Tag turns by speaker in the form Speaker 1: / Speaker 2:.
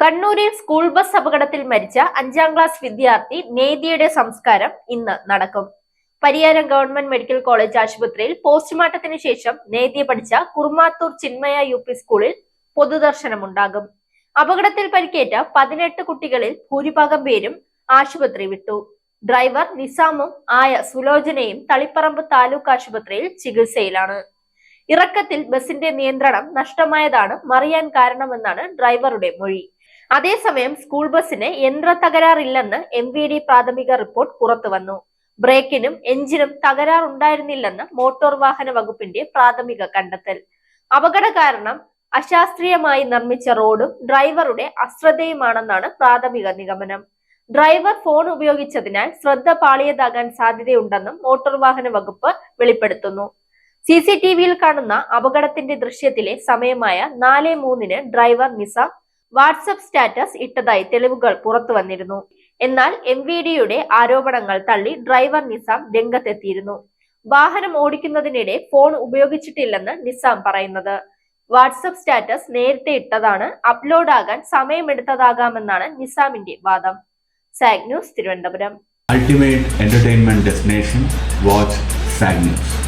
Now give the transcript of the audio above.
Speaker 1: കണ്ണൂരിൽ school bus അപകടത്തിൽ മരിച്ച അഞ്ചാം ക്ലാസ് വിദ്യാർത്ഥി നേതിയുടെ സംസ്കാരം ഇന്ന് നടക്കും. പരിയാരം ഗവൺമെന്റ് മെഡിക്കൽ കോളേജ് ആശുപത്രിയിൽ പോസ്റ്റ്മോർട്ടത്തിന് ശേഷം നേതിയെ പഠിച്ച കുർമാത്തൂർ ചിന്മയ യു പി സ്കൂളിൽ പൊതുദർശനമുണ്ടാകും. അപകടത്തിൽ പരിക്കേറ്റ പതിനെട്ട് കുട്ടികളിൽ ഭൂരിഭാഗം പേരും ആശുപത്രി വിട്ടു. ഡ്രൈവർ നിസാമും ആയ സുലോചനയും തളിപ്പറമ്പ് താലൂക്ക് ആശുപത്രിയിൽ ചികിത്സയിലാണ്. ഇറക്കത്തിൽ ബസിന്റെ നിയന്ത്രണം നഷ്ടമായതാണ് മറിയാൻ കാരണമെന്നാണ് ഡ്രൈവറുടെ മൊഴി. അതേസമയം സ്കൂൾ ബസിന് യന്ത്ര തകരാറില്ലെന്ന് എം വി ഡി പ്രാഥമിക റിപ്പോർട്ട് പുറത്തുവന്നു ബ്രേക്കിനും എഞ്ചിനും തകരാറുണ്ടായിരുന്നില്ലെന്ന് മോട്ടോർ വാഹന വകുപ്പിന്റെ പ്രാഥമിക കണ്ടെത്തൽ. അപകട കാരണം അശാസ്ത്രീയമായി നിർമ്മിച്ച റോഡും ഡ്രൈവറുടെ അശ്രദ്ധയുമാണെന്നാണ് പ്രാഥമിക നിഗമനം. ഡ്രൈവർ ഫോൺ ഉപയോഗിച്ചതിനാൽ ശ്രദ്ധ പാളിയതാകാൻ സാധ്യതയുണ്ടെന്നും മോട്ടോർ വാഹന വകുപ്പ് വെളിപ്പെടുത്തുന്നു. സി സി ടി വിയിൽ കാണുന്ന അപകടത്തിന്റെ ദൃശ്യത്തിലെ സമയമായ നാല് മൂന്നിന് ഡ്രൈവർ നിസാം വാട്സപ്പ് സ്റ്റാറ്റസ് ഇട്ടതായി തെളിവുകൾ പുറത്തു വന്നിരുന്നു. എന്നാൽ എം വി ഡിയുടെ ആരോപണങ്ങൾ തള്ളി ഡ്രൈവർ നിസാം രംഗത്തെത്തിയിരുന്നു. വാഹനം ഓടിക്കുന്നതിനിടെ ഫോൺ ഉപയോഗിച്ചിട്ടില്ലെന്ന് നിസാം പറയുന്നത്. വാട്സപ്പ് സ്റ്റാറ്റസ് നേരത്തെ ഇട്ടതാണ് അപ്ലോഡ് ആകാൻ സമയമെടുത്തതാകാമെന്നാണ് നിസാമിന്റെ വാദം. Zag news Thiruvananthapuram.
Speaker 2: Ultimate entertainment destination watch news